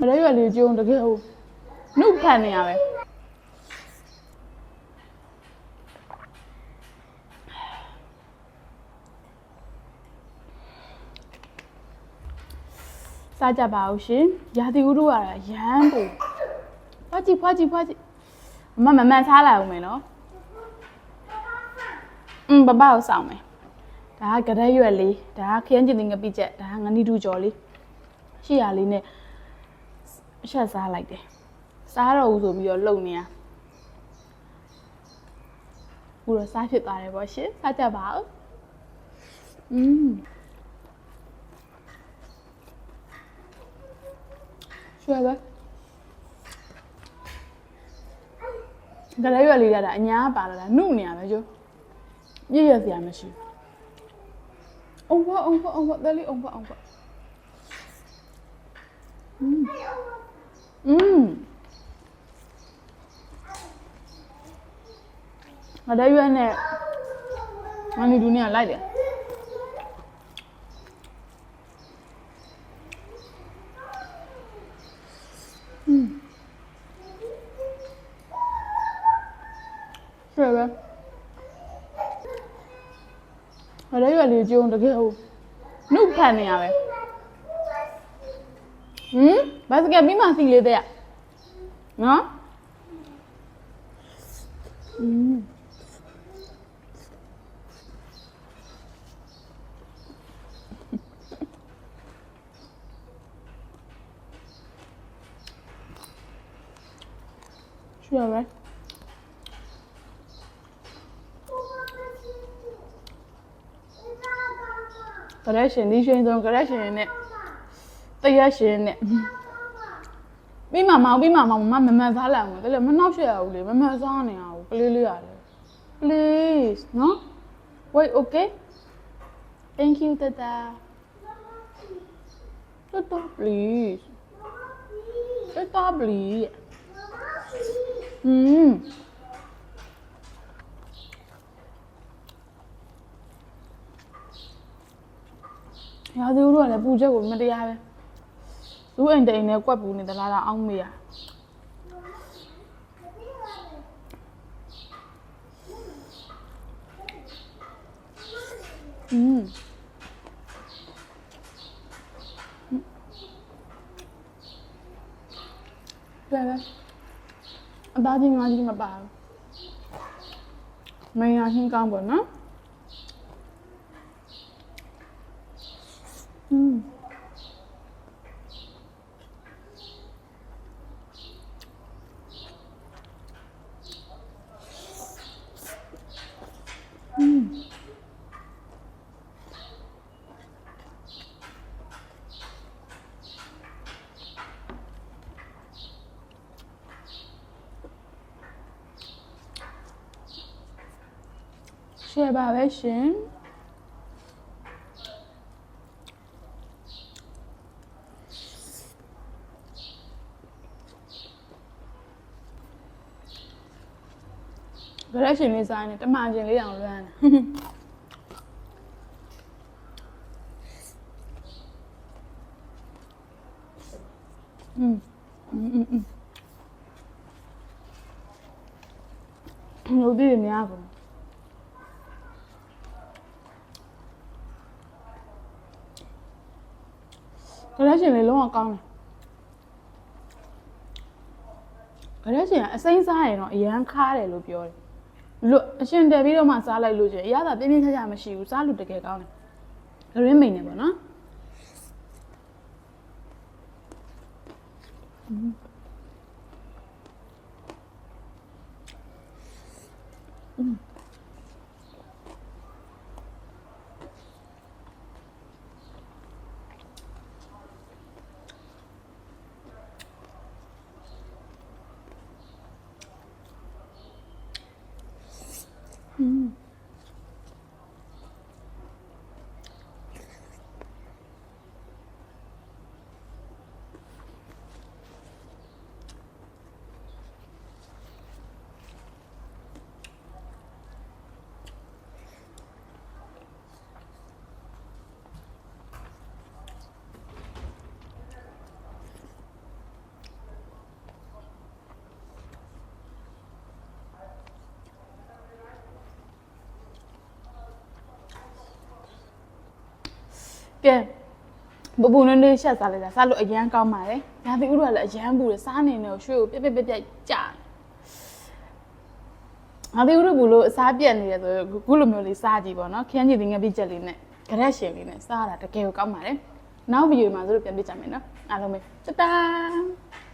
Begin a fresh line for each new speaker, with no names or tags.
မလေးရွယ်လေးကျုံတကယ်ဟုတ်နှုတ်ခံနေရပဲစားကြပါဦးရှင်ရာသီဥတုကရမ်းပူဖွားကြည့်ဖွားကြည့်ဖွားကြည့်အမမမှန်စားလာအောင်မယ်နော်อืมဘဘကိုစောင့်မယ်ဒါကကြက်ရွက်လေးဒါကခရမ်းကျင်တင်ငပိချက်ဒါကငနီတူကြော်လေးရှိရလေးနဲ့ အချက်စားလိုက်တယ်စားတော့ဦးဆိုပြီးတော့လုံနေရဘူးတော့စားဖြစ်သွားတယ်ပေါ့ရှင်စားကြပါဦးอืม ရွှဲပဲကြလဲရွက်လေးရတာအညာပါလာတာနှုတ်နေရပဲကျိုးမြည့်ရစရာမရှိအုံဘအုံဘအုံဘတယ်လီအုံဘအုံဘอืม ငါတဲ့ရွက်နဲ့ငါနေဒူနေကလိုက်တယ်ရွှဲပဲငါတဲ့ရွက်လေးကျုံတကယ်ဟုတ်နှုတ်ခံနေရပဲဟမ်ဘတ်စကက်ပြီးမှစီလေးတဲ့ရနော်อืม ရွှဲပဲကရက်ရှင်ဒီရှင်ဆုံးကရက်ရှင်နဲ့တရက်ရှင်နဲ့ပြီးမှမောင်ပြီးမှမောင်မမမန်စားလာအောင်တယ်လေမနှောက်ရှက်ရဘူးလေမမန်စားနေအောင်ကလေးလေးရတယ် please နော် wait okay thank you tata tata please tata please อืมရာသီဥတုကလည်းပူချက်ကိုမတရားပဲသူ့အိမ်တိမ်နဲ့ကွက်ပူနေသလားတော့အောင်းမေးရอืมပဲပဲ အသားကြီးငါးကြီးမပါဘူးမင်းရဟင်းကောင်းပေါ့နော်อืม share ပါပဲရှင်ဗရက်ရှင်လေးစားနေတမန်ရှင်လေးအောင်လွမ်းတာ嗯嗯嗯嗯，牛逼，你阿公。 ကုန်ဗရက်ရှင်လေးလုံးဝကောင်းတယ်ဗရက်ရှင်ကအစိမ်းစားရင်တော့အရန်ခါတယ်လို့ပြောတယ်လွတ်အရှင်တယ်ပြီးတော့မှစားလိုက်လို့ကျအရသာပြင်းပြင်းချာချာမရှိဘူးစားလို့တကယ်ကောင်းတယ်ဂရင်းမိန်နေပေါ့နော် 嗯。 ကဲဘပူနည်းနည်းရှက်စားလိုက်တာစားလို့အရန်ကောင်းပါတယ်ညာသီဥတို့ကလည်းအရန်ပူတယ်စားနေတယ်ရွှေကိုပြက်ပြက်ပြက်ပြက်ကြာညာသီဥတို့ဘူးလို့အစားပြက်နေတယ်ဆိုတော့ခုလိုမျိုးလေးစားကြည့်ပေါ့နော်ခရမ်းကြည့်တဲ့ငပိချက်လေးနဲ့ကြရက်ရှင်လေးနဲ့စားရတာတကယ်ကိုကောင်းပါတယ်နောက်ဗီဒီယိုမှာဆိုလို့ပြန်ပြကြမယ်နော်အားလုံးပဲတတား